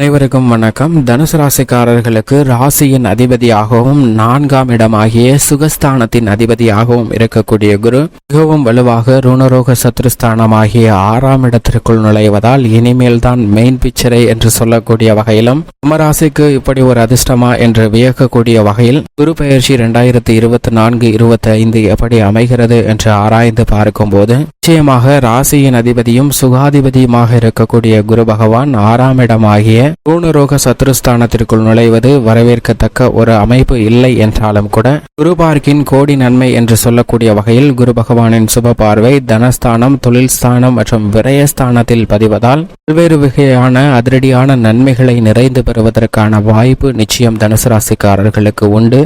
அனைவருக்கும் வணக்கம். தனுசு ராசிக்காரர்களுக்கு ராசியின் அதிபதியாகவும் நான்காம் இடமாகிய சுகஸ்தானத்தின் அதிபதியாகவும் இருக்கக்கூடிய குரு மிகவும் வலுவாக ருணரோக சத்ருஸ்தானமாகிய ஆறாம் இடத்திற்குள் நுழைவதால் இனிமேல் தான் மெயின் பிக்சரை என்று சொல்லக்கூடிய வகையிலும் கும்பராசிக்கு இப்படி ஒரு அதிர்ஷ்டமா என்று வியக்கக்கூடிய வகையில் குரு பயிற்சி இரண்டாயிரத்தி இருபத்தி நான்கு இருபத்தி ஐந்து எப்படி அமைகிறது என்று ஆராய்ந்து பார்க்கும்போது நிச்சயமாக ராசியின் அதிபதியும் சுகாதிபதியுமாக இருக்கக்கூடிய குரு பகவான் ஆறாம் இடமாகிய பூர்ணரோக சத்ருஸ்தானத்திற்குள் நுழைவது வரவேற்கத்தக்க ஒரு அமைப்பு இல்லை என்றாலும் கூட குரு பார்க்கின் கோடி நன்மை என்று சொல்லக்கூடிய வகையில் குரு பகவானின் சுப பார்வை தனஸ்தானம் தொழில் ஸ்தானம் மற்றும் விரயஸ்தானத்தில் பதிவதால் பல்வேறு வகையான அதிரடியான நன்மைகளை நிறைந்து பெறுவதற்கான வாய்ப்பு நிச்சயம் தனுசு ராசிக்காரர்களுக்கு உண்டு.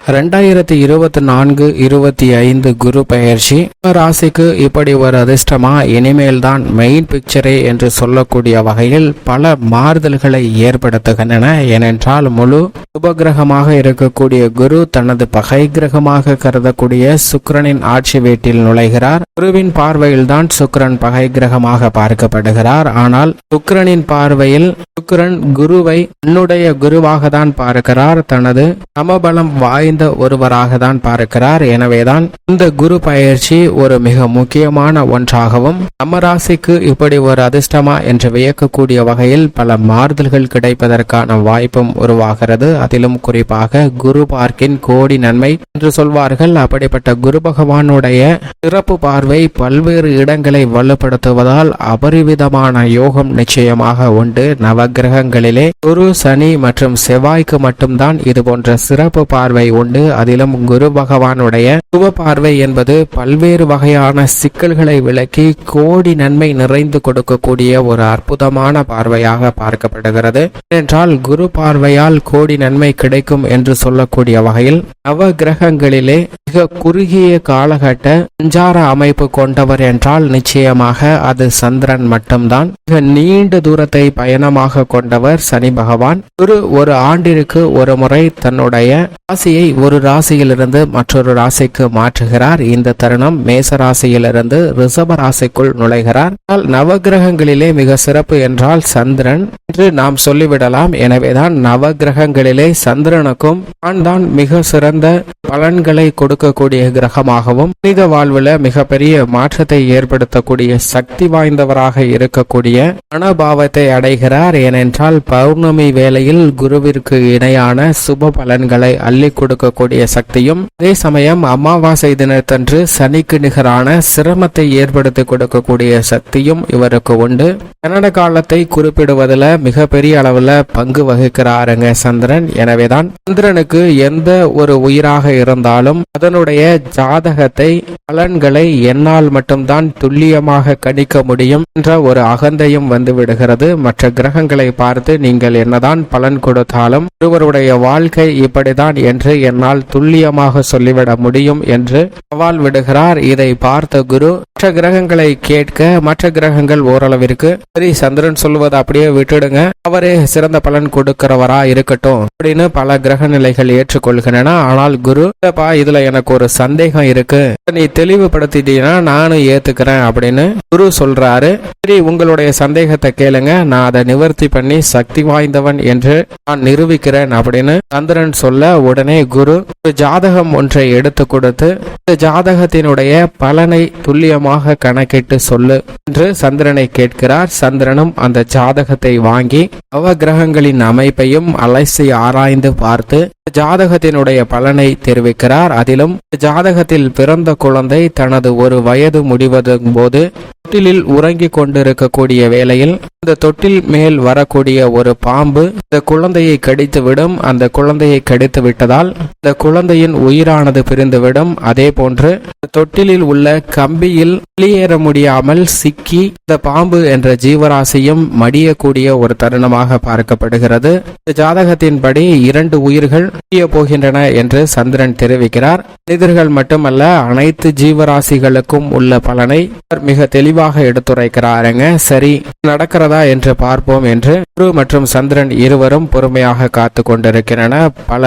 ரெண்டாயிரத்தி இருபத்தி நான்கு இருபத்தி ஐந்து குரு பெயர்ச்சி. ராசிக்கு இப்படி ஒரு அதிர்ஷ்டமா இனிமேல் தான் மெயின் பிக்சரே என்று சொல்லக்கூடிய வகையில் பல மாறுதல்களை ஏற்படுத்துகின்றன. ஏனென்றால் முழு உபகிரகமாக இருக்கக்கூடிய குரு தனது பகை கிரகமாக கருதக்கூடிய சுக்கரனின் ஆட்சி வீட்டில் நுழைகிறார். குருவின் பார்வையில் தான் சுக்கிரன் பகை கிரகமாக பார்க்கப்படுகிறார். ஆனால் சுக்கரனின் பார்வையில் சுக்கரன் குருவை தன்னுடைய குருவாக தான் பார்க்கிறார். தனது சமபலம் வாய்ந்த ஒருவராக தான் பார்க்கிறார். எனவேதான் இந்த குரு பயிற்சி ஒரு மிக முக்கியமான ஒன்றாகவும் நம்ம ராசிக்கு இப்படி ஒரு அதிர்ஷ்டமா என்று வியக்கக்கூடிய வகையில் பல மாறுதல்கள் கிடைப்பதற்கான வாய்ப்பும் உருவாகிறது. அதிலும் குறிப்பாக குரு பார்க்கின் கோடி நன்மை என்று சொல்வார்கள். அப்படிப்பட்ட குரு பகவானுடைய சிறப்பு பார்வை பல்வேறு இடங்களை வலுப்படுத்துவதால் அபரிவிதமான யோகம் நிச்சயமாக உண்டு. நவகிரகங்களிலே குரு சனி மற்றும் செவ்வாய்க்கு மட்டும்தான் இது போன்ற சிறப்பு பார்வை உண்டு. அதிலும் குரு பகவானுடைய சுப பார்வை என்பது பல்வேறு வகையான சிக்கல்களை விளக்கி கோடி நன்மை நிறைந்து கொடுக்கக்கூடிய ஒரு அற்புதமான பார்வையாக பார்க்கப்படுகிறது. என்றால் குரு பார்வையால் கோடி நன்மை கிடைக்கும் என்று சொல்லக்கூடிய வகையில் நவ கிரகங்களிலே மிக குறுகிய காலகட்ட சஞ்சார அமைப்பு கொண்டவர் என்றால் நிச்சயமாக அது சந்திரன் மட்டும்தான். மிக நீண்ட தூரத்தை பயணமாக கொண்டவர் சனி பகவான். குரு ஒரு ஆண்டிற்கு ஒரு முறை தன்னுடைய ராசியை ஒரு ராசியிலிருந்து மற்றொரு ராசிக்கு மாற்றுகிறார். இந்த தருணம் மேச ராசியிலிருந்து ரிஷப ராசிக்குள் நுழைகிறார். நவகிரகங்களிலே மிக சிறப்பு என்றால் சந்திரன் என்று நாம் சொல்லிவிடலாம். எனவேதான் நவகிரகங்களிலே சந்திரனுக்கும் தான் தான் மிக சிறந்த பலன்களை கொடுக்கக்கூடிய கிரகமாகவும் மனித வாழ்வில் மிகப்பெரிய மாற்றத்தை ஏற்படுத்தக்கூடிய சக்தி வாய்ந்தவராக இருக்கக்கூடிய மனோபாவத்தை அடைகிறார். ஏனென்றால் பௌர்ணமி வேளையில் குருவிற்கு இணையான சுப பலன்களை அள்ளி கொடுக்கக்கூடிய சக்தியும் அதே சமயம் அமாவாசை தினத்தன்று சனிக்கு நிகரான சிரமத்தை ஏற்படுத்தி கொடுக்கக்கூடிய சக்தியும் இவருக்கு உண்டு. கன்னட காலத்தை குறிப்பிடுவதில் மிகப்பெரிய அளவில் பங்கு வகிக்கிறாருங்க சந்திரன். எனவேதான் சந்திரனுக்கு எந்த ஒரு உயிராக இருந்தாலும் அதனுடைய ஜாதகத்தை பலன்களை என்னால் மட்டும்தான் துல்லியமாக கணிக்க முடியும் என்ற ஒரு அகந்தையும் வந்து விடுகிறது மற்ற கிரகங்களை பார்த்து நீங்கள் என்னதான் பலன் கொடுத்தாலும் ஒருவருடைய வாழ்க்கை இப்படிதான் என்று என்னால் துல்லியமாக சொல்லிவிட முடியும் என்று சவால் விடுகிறார். இதை பார்த்த குரு மற்ற கிரகங்களை கேட்க மற்ற கிரகங்கள் ஓரளவிற்கு சரி சந்திரன் சொல்லுவதை அப்படியே விட்டுடுங்க. அவரே சிறந்த பலன் கொடுக்கிறவரா இருக்கட்டும் அப்படின்னு பல கிரக நிலைகள் ஏற்றுக்கொள்கின்றன. ஆனால் குரு இல்லப்பா இதுல எனக்கு ஒரு சந்தேகம் இருக்கு. நீ தெளிவுபடுத்திட்டீங்கன்னா நானும் ஏத்துக்கிறேன் அப்படின்னு குரு சொல்றாரு. சரி உங்களுடைய சந்தேகத்தை கேளுங்க. நான் அதை நிவர்த்தி பண்ணி சக்தி வாய்ந்தவன் என்று நான் நிரூபிக்கிறேன் அப்படின்னு சந்திரன் சொல்ல உடனே குரு ஒரு ஜாதகம் ஒன்றை எடுத்து கொடுத்து இந்த ஜாதகத்தினுடைய பலனை துல்லியமாக கணக்கிட்டு சொல்லு என்று சந்திரனை கேட்கிறார். சந்திரனும் அந்த ஜாதகத்தை வாங்கி நவகிரகங்களின் அமைப்பையும் அலசி ஆராய்ந்து பார்த்து ஜாதகத்தினுடைய பலனை தெரிவிக்கிறார். அதிலும் ஜாதகத்தில் பிறந்த குழந்தை தனது ஒரு வயது முடிவதும் போது தொட்டிலில் உறங்கிக் கொண்டிருக்கக்கூடிய வேளையில் இந்த தொட்டில் மேல் வரக்கூடிய ஒரு பாம்பு இந்த குழந்தையை கடித்துவிடும். அந்த குழந்தையை கடித்து விட்டதால் இந்த குழந்தையின் உயிரானது பிரிந்துவிடும். அதே போன்று தொட்டிலில் உள்ள கம்பியில் வெளியேற முடியாமல் சிக்கி இந்த பாம்பு என்ற ஜீவராசியும் மடியக்கூடிய ஒரு தருணமாக பார்க்கப்படுகிறது. இந்த ஜாதகத்தின்படி இரண்டு உயிர்கள் பிரிய போகின்றன என்று சந்திரன் தெரிவிக்கிறார். மனிதர்கள் மட்டுமல்ல அனைத்து ஜீவராசிகளுக்கும் உள்ள பலனை மிக தெளிவாக தெளிவாக எடுத்துரைக்கிறாருங்க. சரி நடக்கிறதா என்று பார்ப்போம் என்று குரு மற்றும் சந்திரன் இருவரும் பொறுமையாக காத்து கொண்டிருக்கின்றன. பல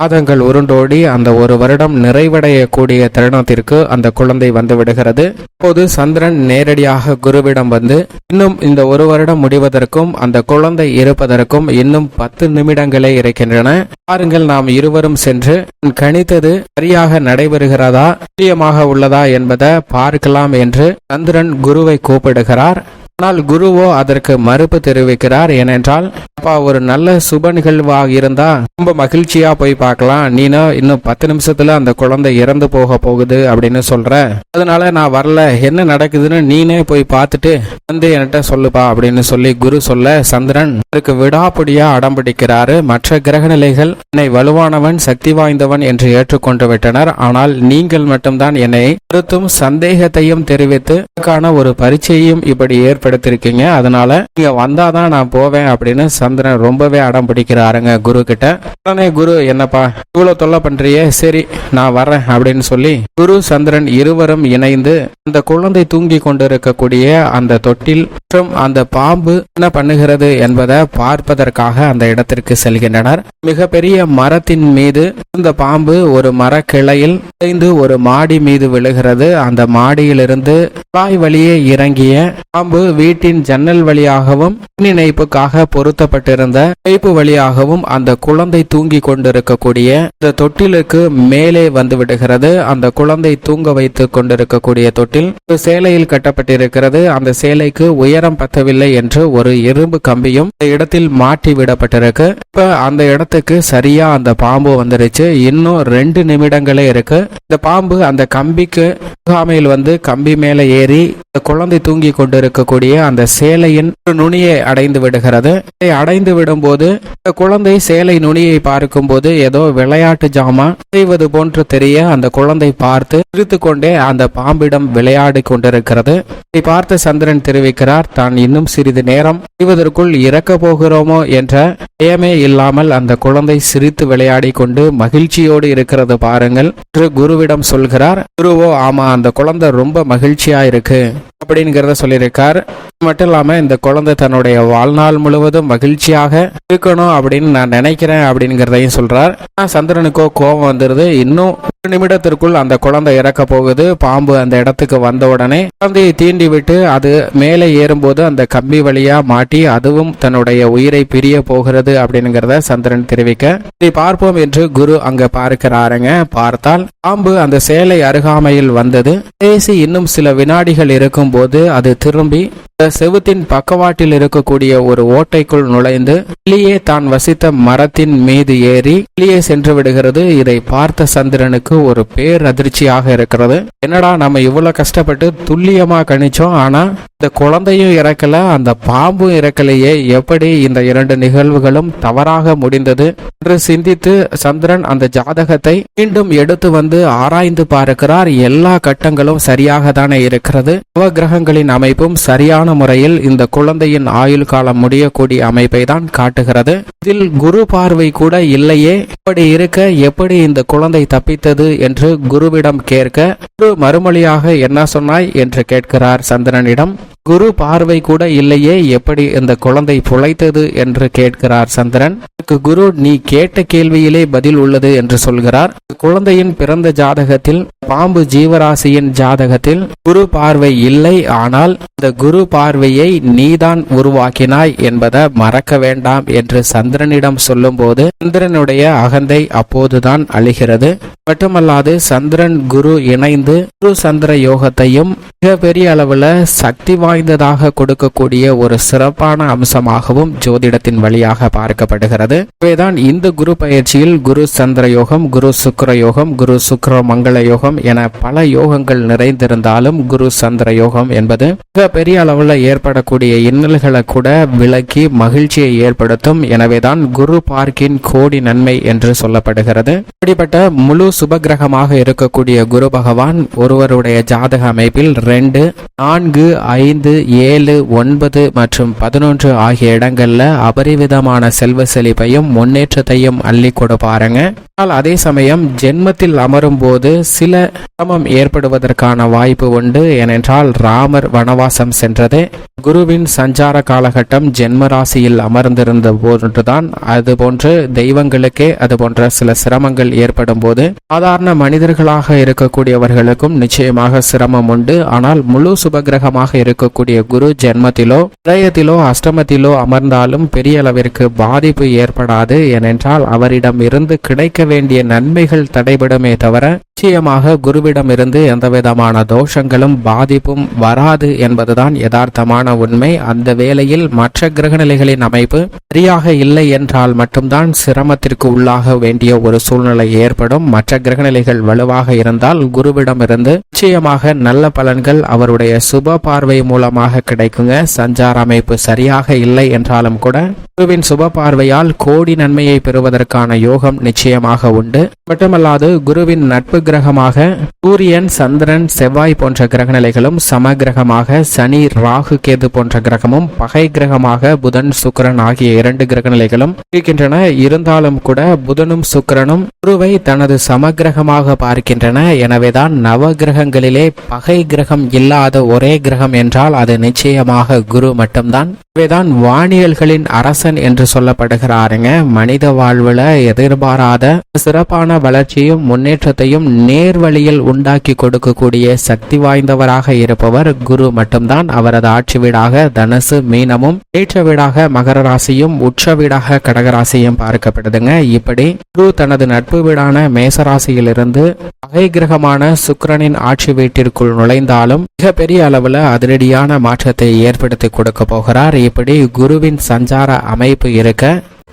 மாதங்கள் உருண்டோடி அந்த ஒரு வருடம் நிறைவடையக்கூடிய தருணத்திற்கு அந்த குழந்தை வந்து விடுகிறது. அப்போது சந்திரன் நேரடியாக குருவிடம் வந்து இன்னும் இந்த ஒரு வருடம் முடிவதற்கும் அந்த குழந்தை இருப்பதற்கும் இன்னும் பத்து நிமிடங்களே இருக்கின்றன. பாருங்கள் நாம் இருவரும் சென்று கணித்தது சரியாக நடைபெறுகிறதா துல்லியமாக உள்ளதா என்பதை பார்க்கலாம் என்று சந்திரன் குருவை கூப்பிடுகிறார். ஆனால் குருவோ அதற்கு மறுப்பு தெரிவிக்கிறார். ஏனென்றால் அப்பா ஒரு நல்ல சுப நிகழ்வாக இருந்தா ரொம்ப மகிழ்ச்சியா போய் பார்க்கலாம். நீனா இன்னும் பத்து நிமிஷத்துல அந்த குழந்தை இறந்து போக போகுது அப்படின்னு சொல்ற. அதனால நான் வரல. என்ன நடக்குதுன்னு நீனே போய் பார்த்துட்டு வந்து என்கிட்ட சொல்லுப்பா அப்படின்னு சொல்லி குரு சொல்ல சந்திரன் அதற்கு விடாப்பிடியா அடம்பிடிக்கிறாரு மற்ற கிரகநிலைகள் என்னை வலுவானவன் சக்தி வாய்ந்தவன் என்று ஏற்றுக்கொண்டு விட்டனர். ஆனால் நீங்கள் மட்டும்தான் என்னை கருத்தும் சந்தேகத்தையும் தெரிவித்து அதற்கான ஒரு பரீட்சையும் இப்படி படுத்திருக்கீங்க அதனால நீங்க வந்தாதான் நான் போவேன் அப்படின்னு சந்திரன் ரொம்பவே அடம் பிடிக்கிறாருங்க குரு கிட்ட உடனே குரு என்னப்பா இவ்வளவு தொல்லை பண்றியே? சரி நான் வரேன் அப்படின்னு சொல்லி குரு சந்திரன் இருவரும் இணைந்து அந்த குழந்தை தூங்கி கொண்டிருக்கக்கூடிய அந்த தொட்டில் மற்றும் அந்த பாம்பு என்ன பண்ணுகிறது என்பதை பார்ப்பதற்காக அந்த இடத்திற்கு செல்கின்றனர். மிகப்பெரிய மரத்தின் மீது இந்த பாம்பு ஒரு மரக்கிளையில் விழுந்து ஒரு மாடி மீது விழுகிறது. அந்த மாடியிலிருந்து குழாய் வழியே இறங்கிய பாம்பு வீட்டின் ஜன்னல் வழியாகவும் மின் இணைப்புக்காக பொருத்தப்பட்டிருந்த இணைப்பு வழியாகவும் அந்த குழந்தை தூங்கி கொண்டிருக்கக்கூடிய இந்த தொட்டிலுக்கு மேலே வந்து விடுகிறது அந்த குழந்தை தூங்க வைத்து கொண்டிருக்கக்கூடிய தொட்டில் ஒரு சேலையில் கட்டப்பட்டிருக்கிறது. அந்த சேலைக்கு உயரம் பத்தவில்லை என்று ஒரு இரும்பு கம்பியும் இந்த இடத்தில் மாட்டி விடப்பட்டிருக்கு. இப்ப அந்த இடத்துக்கு சரியா அந்த பாம்பு வந்துருச்சு. இன்னும் ரெண்டு நிமிடங்களே இருக்கு. இந்த பாம்பு அந்த கம்பிக்கு முகாமையில் வந்து கம்பி மேல ஏறி இந்த குழந்தை தூங்கி கொண்டிருக்கக்கூடிய அந்த சேலையின் நுனியை அடைந்து விடுகிறது. இதை அடைந்து விடும்போது இந்த குழந்தை சேலை நுனியை பார்க்கும்போது ஏதோ விளையாட்டு ஜாமான் செய்வது போன்று தெரிய அந்த குழந்தை பார்த்து சிரித்து கொண்டே அந்த பாம்பிடம் விளையாடி கொண்டிருக்கிறது. இதை பார்த்து சந்திரன் தெரிவிக்கிறார் தான் இன்னும் சிறிது நேரம் செய்வதற்குள் இறக்க போகிறோமோ என்ற பயமே இல்லாமல் அந்த குழந்தை சிரித்து விளையாடி கொண்டு மகிழ்ச்சியோடு இருக்கிறது பாருங்கள் என்று குருவிடம் சொல்கிறார். குருவோ ஆமா அந்த குழந்தை ரொம்ப மகிழ்ச்சியா இருக்கு அப்படிங்கிறத சொல்லியிருக்கார். மட்டும் இல்லாம இந்த குழந்தை தன்னுடைய வாழ்நாள் முழுவதும் மகிழ்ச்சியாக இருக்கணும் அப்படின்னு நான் நினைக்கிறேன் அப்படிங்கிறதையும் சொல்றார். சந்திரனுக்கோ கோபம் வந்துருது. இன்னும் ஒரு நிமிடத்திற்குள் அந்த குழந்தை இறக்க போகுது. பாம்பு அந்த இடத்துக்கு வந்த உடனே குழந்தையை தீண்டி விட்டு அது மேலே ஏறும்போது அந்த கம்பி வழியா மாட்டி அதுவும் தன்னுடைய உயிரை பிரிய போகிறது அப்படிங்கிறத சந்திரன் தெரிவிக்க இதை பார்ப்போம் என்று குரு அங்க பார்க்கிறாருங்க. பார்த்தால் பாம்பு அந்த சேலை அருகாமையில் வந்தது. பேசி இன்னும் சில வினாடிகள் இருக்கும் போது அது திரும்பி செவுத்தின் பக்கவாட்டில் இருக்கக்கூடிய ஒரு ஓட்டைக்குள் நுழைந்து வெளியே தான் வசித்த மரத்தின் மீது ஏறி வெளியே சென்று விடுகிறது. இதை பார்த்த சந்திரனுக்கு ஒரு பேர் அதிர்ச்சியாக இருக்கிறது. என்னடா நம்ம இவ்வளவு கஷ்டப்பட்டு துல்லியமா கணிச்சோம். ஆனா இந்த குழந்தையும் இறக்கல அந்த பாம்பும் இறக்கலையே. எப்படி இந்த இரண்டு நிகழ்வுகளும் தவறாக முடிந்தது என்று சிந்தித்து சந்திரன் அந்த ஜாதகத்தை மீண்டும் எடுத்து வந்து ஆராய்ந்து பார்க்கிறார். எல்லா கட்டங்களும் சரியாக தானே இருக்கிறது நவகிரகங்களின் அமைப்பும் சரியான முறையில் இந்த குழந்தையின் ஆயுள் காலம் முடியக்கூடிய அமைப்பை தான் காட்டுகிறது. இதில் குரு பார்வை கூட இல்லையே. இப்படி இருக்க எப்படி இந்த குழந்தை தப்பித்தது என்று குருவிடம் கேட்க குரு மறுமொழியாக என்ன சொன்னாய் என்று கேட்கிறார் சந்திரனிடம். குரு பார்வை கூட இல்லையே எப்படி இந்த குழந்தை புழைத்தது என்று கேட்கிறார் சந்திரன். குரு நீ கேட்ட கேள்வியிலே பதில் உள்ளது என்று சொல்கிறார். குழந்தையின் பிறந்த ஜாதகத்தில் பாம்பு ஜீவராசியின் ஜாதகத்தில் குரு பார்வை இல்லை ஆனால் இந்த குரு பார்வையை நீதான் உருவாக்கினாய் என்பதை மறக்க வேண்டாம் என்று சந்திரனிடம் சொல்லும்போது சந்திரனுடைய அகந்தை அப்போதுதான் அழிகிறது. மட்டுமல்லாது சந்திரன் குரு இணைந்து குரு சந்திர யோகத்தையும் மிகப்பெரிய அளவுல சக்தி வாய்ந்ததாக கொடுக்கக்கூடிய ஒரு சிறப்பான அம்சமாகவும் ஜோதிடத்தின் வழியாக பார்க்கப்படுகிறது. இவைதான் இந்த குரு பயிற்சியில் குரு சந்திர யோகம் குரு சுக்கர யோகம் குரு சுக்கர மங்கள யோகம் என பல யோகங்கள் நிறைந்திருந்தாலும் குரு சந்திர யோகம் என்பது மிக பெரிய அளவில் ஏற்படக்கூடிய இன்னல்களை கூட விலக்கி மகிழ்ச்சியை ஏற்படுத்தும். எனவேதான் குரு பார்க்கின் கோடி நன்மை என்று சொல்லப்படுகிறது. இப்படிப்பட்ட முழு சுபகிரகமாக இருக்கக்கூடிய குரு பகவான் ஒருவருடைய ஜாதக அமைப்பில் ரெண்டு நான்கு ஐந்து ஏழு ஒன்பது மற்றும் பதினொன்று ஆகிய இடங்கள்ல அபரிவிதமான செல்வ செழிப்பையும் முன்னேற்றத்தையும் அள்ளி கொடுப்பாருங்க. ஆனால் அதே சமயம் ஜென்மத்தில் அமரும் போது சில சிரமம் ஏற்படுவதற்கான வாய்ப்பு உண்டு. ஏனென்றால் ராமர் வனவாசம் சென்றது. குருவின் சஞ்சார காலகட்டம் ஜென்ம ராசியில் அமர்ந்திருந்த போன்றுதான் அதுபோன்று தெய்வங்களுக்கே அது போன்ற சில சிரமங்கள் ஏற்படும் போது சாதாரண மனிதர்களாக இருக்கக்கூடியவர்களுக்கும் நிச்சயமாக சிரமம் உண்டு. ஆனால் முழு சுபகிரகமாக இருக்கக்கூடிய குரு ஜென்மத்திலோ விரயத்திலோ அஷ்டமத்திலோ அமர்ந்தாலும் பெரிய அளவிற்கு பாதிப்பு ஏற்படாது. ஏனென்றால் அவரிடம் இருந்து கிடைக்க வேண்டிய நன்மைகள் தடைபடுமே தவிர நிச்சயமாக குருவிடமிருந்து எந்தவிதமான தோஷங்களும் பாதிப்பும் வராது என்பதுதான் யதார்த்தமான உண்மை. அந்த வேளையில் மற்ற கிரகநிலைகளின் அமைப்பு சரியாக இல்லை என்றால் மட்டும்தான் சிரமத்திற்கு உள்ளாக வேண்டிய ஒரு சூழ்நிலை ஏற்படும். மற்ற கிரகநிலைகள் வலுவாக இருந்தால் குருவிடமிருந்து நிச்சயமாக நல்ல பலன்கள் அவருடைய சுப பார்வை மூலமாக கிடைக்குங்க. சஞ்சார அமைப்பு சரியாக இல்லை என்றாலும் கூட குருவின் சுப பார்வையால் கோடி நன்மையை பெறுவதற்கான யோகம் நிச்சயமாக உண்டு. மட்டுமல்லாது குருவின் நட்பு கிரகமாக சூரியன் சந்திரன் செவ்வாய் போன்ற கிரகநிலைகளும் சம கிரகமாக சனி ராகு கேது போன்ற கிரகமும் பகை கிரகமாக புதன் சுக்கிரன் ஆகிய இரண்டு கிரகநிலைகளும் இருக்கின்றன. இருந்தாலும் கூட புதனும் சுக்கிரனும் குருவை தனது சமகிரகமாக பார்க்கின்றன. எனவேதான் நவ கிரகங்களிலே பகை கிரகம் இல்லாத ஒரே கிரகம் என்றால் அது நிச்சயமாக குரு மட்டும்தான். இவைதான் வானியல்களின் அரசன் என்று சொல்லப்படுகிறாருங்க. மனித வாழ்வுல எதிர்பாராத சிறப்பான வளர்ச்சியும் முன்னேற்றத்தையும் நேர்வழியில் உண்டாக்கி கொடுக்கக்கூடிய சக்தி வாய்ந்தவராக இருப்பவர் குரு மட்டும்தான். அவரது ஆட்சி வீடாக தனசு மீனமும் ஏற்ற வீடாக மகர ராசியும் உச்ச வீடாக கடகராசியும் பார்க்கப்படுதுங்க. இப்படி குரு தனது நட்பு வீடான மேசராசியிலிருந்து பகை கிரகமான சுக்கிரனின் ஆட்சி வீட்டிற்குள் நுழைந்தாலும் மிகப்பெரிய அளவுல அதிரடியான மாற்றத்தை ஏற்படுத்தி கொடுக்க போகிறார். இப்படி குருவின் சஞ்சார அமைப்பு இருக்க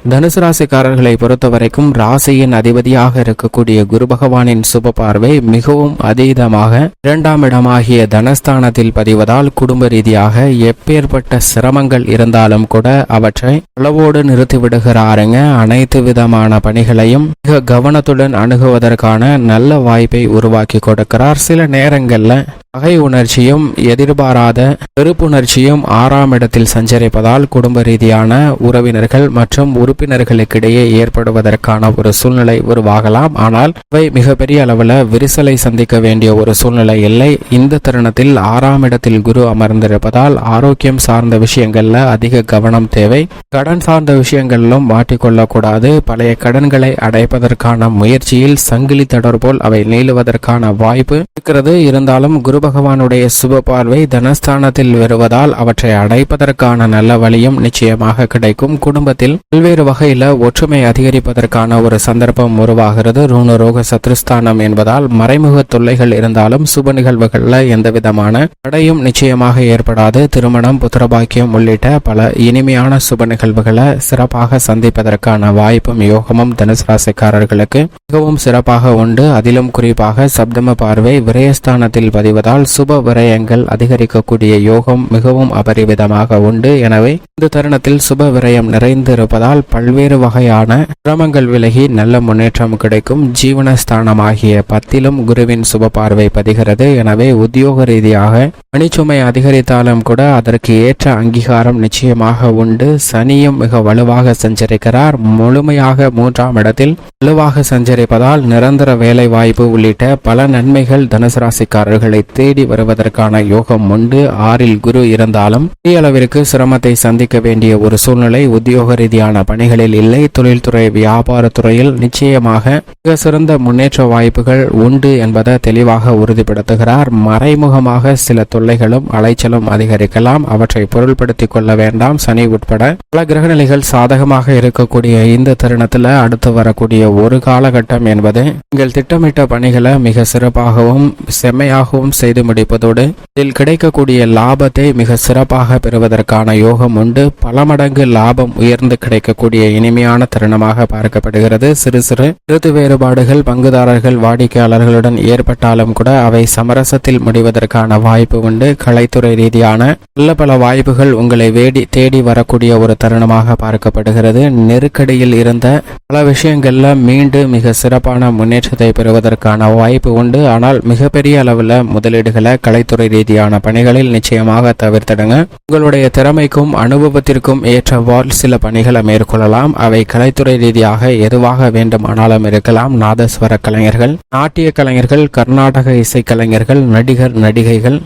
தனுசு ராசிக்காரர்களை பொறுத்த வரைக்கும் ராசியின் அதிபதியாக இருக்கக்கூடிய குரு பகவானின் சுப பார்வை மிகவும் அதீதமாக இரண்டாம் இடமாகிய தனஸ்தானத்தில் பதிவதால் குடும்ப ரீதியாக எப்பேற்பட்ட சிரமங்கள் இருந்தாலும் கூட அவற்றை அளவோடு நிறுத்திவிடுகிறாருங்க அனைத்து விதமான பணிகளையும் மிக கவனத்துடன் அணுகுவதற்கான நல்ல வாய்ப்பை உருவாக்கி கொடுக்கிறார். சில நேரங்கள்ல பகை உணர்ச்சியும் எதிர்பாராத வெறுப்புணர்ச்சியும் ஆறாம் இடத்தில் சஞ்சரிப்பதால் குடும்ப ரீதியான உறவினர்கள் மற்றும் உறுப்பினர்களுக்கிடையே ஏற்படுவதற்கான ஒரு சூழ்நிலை உருவாகலாம். ஆனால் இவை மிகப்பெரிய அளவில் விரிசலை சந்திக்க வேண்டிய ஒரு சூழ்நிலை இல்லை. இந்த தருணத்தில் ஆறாம் இடத்தில் குரு அமர்ந்திருப்பதால் ஆரோக்கியம் சார்ந்த விஷயங்கள்ல அதிக கவனம் தேவை. கடன் சார்ந்த விஷயங்களிலும் மாட்டிக்கொள்ளக்கூடாது பழைய கடன்களை அடைப்பதற்கான முயற்சியில் சங்கிலி தொடர்போல் அவை நீளுவதற்கான வாய்ப்பு இருக்கிறது. இருந்தாலும் குரு பகவானுடைய சுப பார்வை தனஸ்தானத்தில் வருவதால் அவற்றை அடைப்பதற்கான நல்ல வழியும் நிச்சயமாக கிடைக்கும். குடும்பத்தில் பல்வேறு வகையில ஒற்றுமை அதிகரிப்பதற்கான ஒரு சந்தர்ப்பம் உருவாகிறது. ரூணு ரோக சத்ருஸ்தானம் என்பதால் மறைமுக தொல்லைகள் இருந்தாலும் சுப நிகழ்வுகள்ல எந்த விதமான தடையும் நிச்சயமாக ஏற்படாது. திருமணம் புத்திரபாக்கியம் உள்ளிட்ட பல இனிமையான சுப நிகழ்வுகளை சிறப்பாக சந்திப்பதற்கான வாய்ப்பும் யோகமும் தனுசு ராசிக்காரர்களுக்கு மிகவும் சிறப்பாக உண்டு. அதிலும் குறிப்பாக சப்தம பார்வை விரயஸ்தானத்தில் பதிவதால் சுப விரயங்கள் அதிகரிக்கக்கூடிய யோகம் மிகவும் அபரிவிதமாக உண்டு. எனவே இந்த தருணத்தில் சுப விரயம் நிறைந்திருப்பதால் பல்வேறு வகையான சிரமங்கள் விலகி நல்ல முன்னேற்றம் கிடைக்கும். ஜீவனஸ்தானமாகிய பத்திலும் குருவின் சுப பார்வை பதிகிறது. எனவே உத்தியோக ரீதியாக பணிச்சுமை அதிகரித்தாலும் கூட அதற்கு ஏற்ற அங்கீகாரம் நிச்சயமாக உண்டு. சனியும் மிக வலுவாக சஞ்சரிக்கிறார். முழுமையாக மூன்றாம் இடத்தில் வலுவாக சஞ்சரிப்பதால் நிரந்தர வேலை வாய்ப்பு உள்ளிட்ட பல நன்மைகள் தனுசு ராசிக்காரர்களை தேடி வருவதற்கான யோகம் உண்டு. ஆறில் குரு இருந்தாலும் பெரிய அளவிற்கு சிரமத்தை சந்திக்க வேண்டிய ஒரு சூழ்நிலை உத்தியோக ரீதியான பணிகளில் இல்லை. தொழில்துறை வியாபாரத்துறையில் நிச்சயமாக மிக சிறந்த முன்னேற்ற வாய்ப்புகள் உண்டு என்பதை தெளிவாக உறுதிப்படுத்துகிறார். மறைமுகமாக சில தொல்லைகளும் அலைச்சலும் அதிகரிக்கலாம். அவற்றை பொருள்படுத்திக் கொள்ள வேண்டாம். சனி உட்பட பல கிரகநிலைகள் சாதகமாக இருக்கக்கூடிய இந்த தருணத்தில் அடுத்து வரக்கூடிய ஒரு காலகட்டம் என்பது நீங்கள் திட்டமிட்ட பணிகளை மிக சிறப்பாகவும் செம்மையாகவும் செய்ய செய்து முடிப்பதோடு இதில் கிடைக்கக்கூடிய லாபத்தை மிக சிறப்பாக பெறுவதற்கான யோகம் உண்டு. பல மடங்கு லாபம் உயர்ந்து கிடைக்கக்கூடிய இனிமையான தருணமாக பார்க்கப்படுகிறது. சிறு சிறு கருத்து வேறுபாடுகள் பங்குதாரர்கள் வாடிக்கையாளர்களுடன் ஏற்பட்டாலும் கூட அவை சமரசத்தில் முடிவதற்கான வாய்ப்பு உண்டு. கலைத்துறை ரீதியான நல்ல பல வாய்ப்புகள் உங்களை வேடி தேடி வரக்கூடிய ஒரு தருணமாக பார்க்கப்படுகிறது. நெருக்கடியில் இருந்த பல விஷயங்கள்ல மீண்டும் மிக சிறப்பான முன்னேற்றத்தை பெறுவதற்கான வாய்ப்பு உண்டு. ஆனால் மிகப்பெரிய அளவில் முதலீடு முறைகேடுகளை கலைத்துறை ரீதியான பணிகளில் நிச்சயமாக தவிர்த்திடுங்க. உங்களுடைய திறமைக்கும் அனுபவத்திற்கும் ஏற்றவாறு சில பணிகளை மேற்கொள்ளலாம். அவை கலைத்துறை ரீதியாக எதுவாக வேண்டுமானாலும் இருக்கலாம். நாதஸ்வர கலைஞர்கள் நாட்டிய கலைஞர்கள் கர்நாடக இசைக்கலைஞர்கள் நடிகர் நடிகைகள்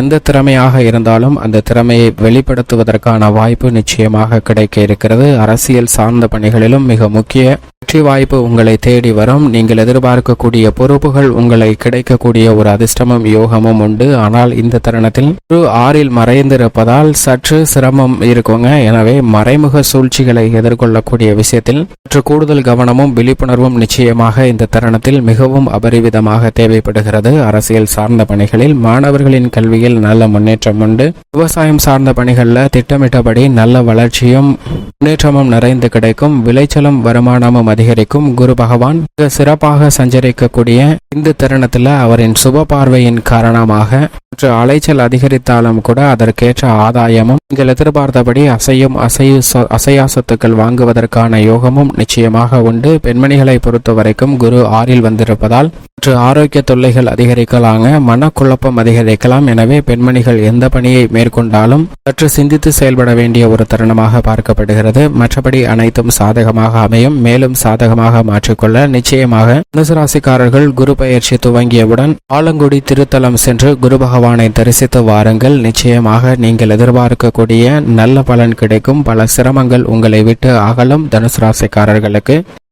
எந்த திறமையாக இருந்தாலும் அந்த திறமையை வெளிப்படுத்துவதற்கான வாய்ப்பு நிச்சயமாக கிடைக்க இருக்கிறது. அரசியல் சார்ந்த பணிகளிலும் மிக முக்கிய வெற்றி வாய்ப்பு உங்களை தேடி வரும். நீங்கள் எதிர்பார்க்கக்கூடிய பொறுப்புகள் உங்களை கிடைக்கக்கூடிய ஒரு அதிர்ஷ்டமும் யோகமும் உண்டு. ஆனால் இந்த தருணத்தில் குரு ஆறில் மறைந்திருப்பதால் சற்று சிரமம் இருக்குங்க. எனவே மறைமுக சூழ்ச்சிகளை எதிர்கொள்ளக்கூடிய விஷயத்தில் சற்று கூடுதல் கவனமும் விழிப்புணர்வும் நிச்சயமாக இந்த தருணத்தில் மிகவும் அபரிவிதமாக தேவைப்படுகிறது. அரசியல் சார்ந்த பணிகளில் மாணவர்களின் கல்வியில் நல்ல முன்னேற்றம் உண்டு. விவசாயம் சார்ந்த பணிகளில் திட்டமிட்டபடி நல்ல வளர்ச்சியும் முன்னேற்றமும் நிறைந்து கிடைக்கும். விளைச்சலும் வருமானமும் அதிகரிக்கும். குரு பகவான் மிக சிறப்பாக சஞ்சரிக்கக்கூடிய இந்த தருணத்தில் அவரின் சுப பார்வையின் காரணமாக சற்று அலைச்சல் அதிகரித்தாலும் கூட அதற்கேற்ற ஆதாயமும் நீங்கள் எதிர்பார்த்தபடி அசையும் அசையு அசையா சொத்துக்கள் வாங்குவதற்கான யோகமும் நிச்சயமாக உண்டு. பெண்மணிகளை பொறுத்த வரைக்கும் குரு ஆறில் வந்திருப்பதால் சற்று ஆரோக்கிய தொல்லைகள் அதிகரிக்கலாங்க மனக்குழப்பம் அதிகரிக்கலாம். எனவே பெண்மணிகள் எந்த பணியை மேற்கொண்டாலும் சற்று சிந்தித்து செயல்பட வேண்டிய ஒரு தருணமாக பார்க்கப்படுகிறது. மற்றபடி அனைத்தும் சாதகமாக அமையும். மேலும் சாதகமாக மாற்றிக்கொள்ள நிச்சயமாக தனுசு குரு பயிற்சி துவங்கியவுடன் ஆலங்குடி திருத்தலம் சென்று குரு பகவானை தரிசித்து வாருங்கள். நிச்சயமாக நீங்கள் எதிர்பார்க்கக்கூடிய நல்ல பலன் கிடைக்கும். பல சிரமங்கள் உங்களை விட்டு அகலும் தனுசு ராசிக்காரர்களுக்கு